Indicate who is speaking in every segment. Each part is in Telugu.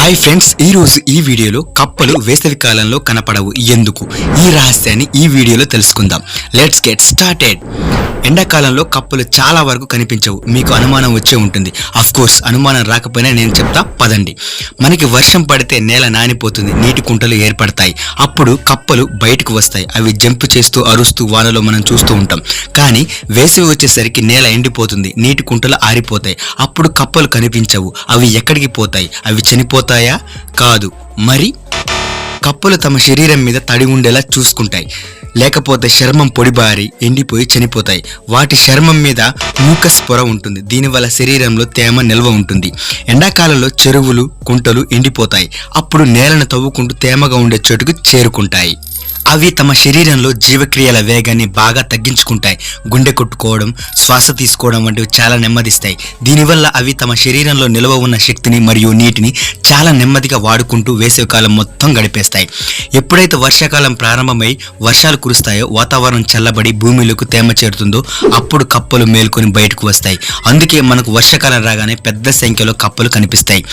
Speaker 1: హాయ్ ఫ్రెండ్స్ ఈ రోజు ఈ వీడియోలో కప్పలు వేసవి కాలంలో కనపడవు. ఎందుకు? ఈ రహస్యాన్ని ఈ వీడియోలో తెలుసుకుందాం. లెట్స్ గెట్ స్టార్టెడ్ ఎండాకాలంలో కప్పలు చాలా వరకు కనిపించవు. మీకు అనుమానం వచ్చే ఉంటుంది. కోర్స్ అనుమానం రాకపోయినా నేను చెప్తా పదండి. మనకి వర్షం పడితే నేల నానిపోతుంది నీటి కుంటలు ఏర్పడతాయి. అప్పుడు కప్పలు బయటకు వస్తాయి. అవి జంప్ చేస్తూ అరుస్తూ వానలో మనం చూస్తూ ఉంటాం. కానీ వేసవి వచ్చేసరికి నేల ఎండిపోతుంది నీటి కుంటలు ఆరిపోతాయి. అప్పుడు కప్పలు కనిపించవు అవి ఎక్కడికి పోతాయి? అవి చనిపోతాయా? కాదు. మరి? కప్పలు తమ శరీరం మీద తడి ఉండేలా చూసుకుంటాయి. లేకపోతే చర్మం పొడిబారి ఎండిపోయి చనిపోతాయి. వాటి చర్మం మీద మూకస్ పొర ఉంటుంది. దీనివల్ల శరీరంలో తేమ నిల్వ ఉంటుంది. ఎండాకాలంలో చెరువులు కుంటలు ఎండిపోతాయి. అప్పుడు నేలను తవ్వుకుంటూ తేమగా ఉండే చోటుకు చేరుకుంటాయి. అవి తమ శరీరంలో జీవక్రియల వేగాన్ని బాగా తగ్గించుకుంటాయి. గుండె కొట్టుకోవడం శ్వాస తీసుకోవడం వంటివి చాలా నెమ్మదిస్తాయి. దీనివల్ల అవి తమ శరీరంలో నిల్వ ఉన్న శక్తిని మరియు నీటిని చాలా నెమ్మదిగా వాడుకుంటూ వేసవికాలం మొత్తం గడిపేస్తాయి. ఎప్పుడైతే వర్షాకాలం ప్రారంభమై వర్షాలు కురుస్తాయో వాతావరణం చల్లబడి భూమిలోకి తేమ చేరుతుందో అప్పుడు కప్పలు మేల్కొని బయటకు వస్తాయి. అందుకే మనకు వర్షాకాలం రాగానే పెద్ద సంఖ్యలో కప్పలు కనిపిస్తాయి.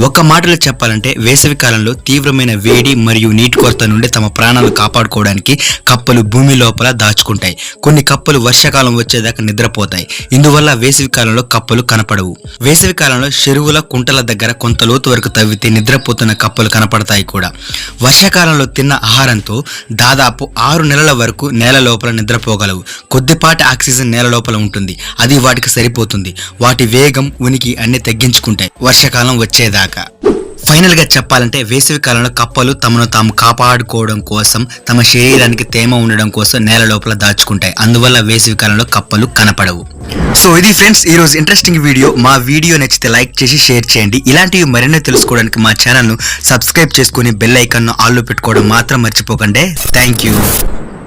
Speaker 1: ఒక మాటలో చెప్పాలంటే వేసవికాలంలో తీవ్రమైన వేడి మరియు నీటి కొరత నుండి తమ ప్రాణాలు కాపాడుకోవడానికి కప్పలు భూమి లోపల దాచుకుంటాయి. కొన్ని కప్పలు వర్షాకాలం వచ్చేదాకా నిద్రపోతాయి. ఇందువల్ల వేసవి కాలంలో కప్పలు కనపడవు. వేసవి కాలంలో చెరువుల కుంటల దగ్గర కొంత లోతు వరకు తవ్వితే నిద్రపోతున్న కప్పలు కనపడతాయి కూడా. వర్షాకాలంలో తిన్న ఆహారంతో దాదాపు ఆరు నెలల వరకు నేల లోపల నిద్రపోగలవు. కొద్దిపాటి ఆక్సిజన్ నేల లోపల ఉంటుంది. అది వాటికి సరిపోతుంది. వాటి వేగం ఉనికి అన్ని తగ్గించుకుంటాయి. వర్షాకాలం వచ్చేదాకా. ఫైనల్గా చెప్పాలంటే వేసవి కాలంలో కప్పలు తమను తాము కాపాడుకోవడం కోసం తమ శరీరానికి తేమ ఉండడం కోసం నేల లోపల దాచుకుంటాయి. అందువల్ల వేసవి కాలంలో కప్పలు కనపడవు. సో ఇది ఫ్రెండ్స్ ఈ రోజు ఇంట్రెస్టింగ్ వీడియో మా వీడియో నచ్చితే లైక్ చేసి షేర్ చేయండి. ఇలాంటివి మరిన్ని తెలుసుకోవడానికి మా ఛానల్ను సబ్స్క్రైబ్ చేసుకుని బెల్ ఐకాన్ను ఆల్లో పెట్టుకోవడం మాత్రం మర్చిపోకండి. Thank you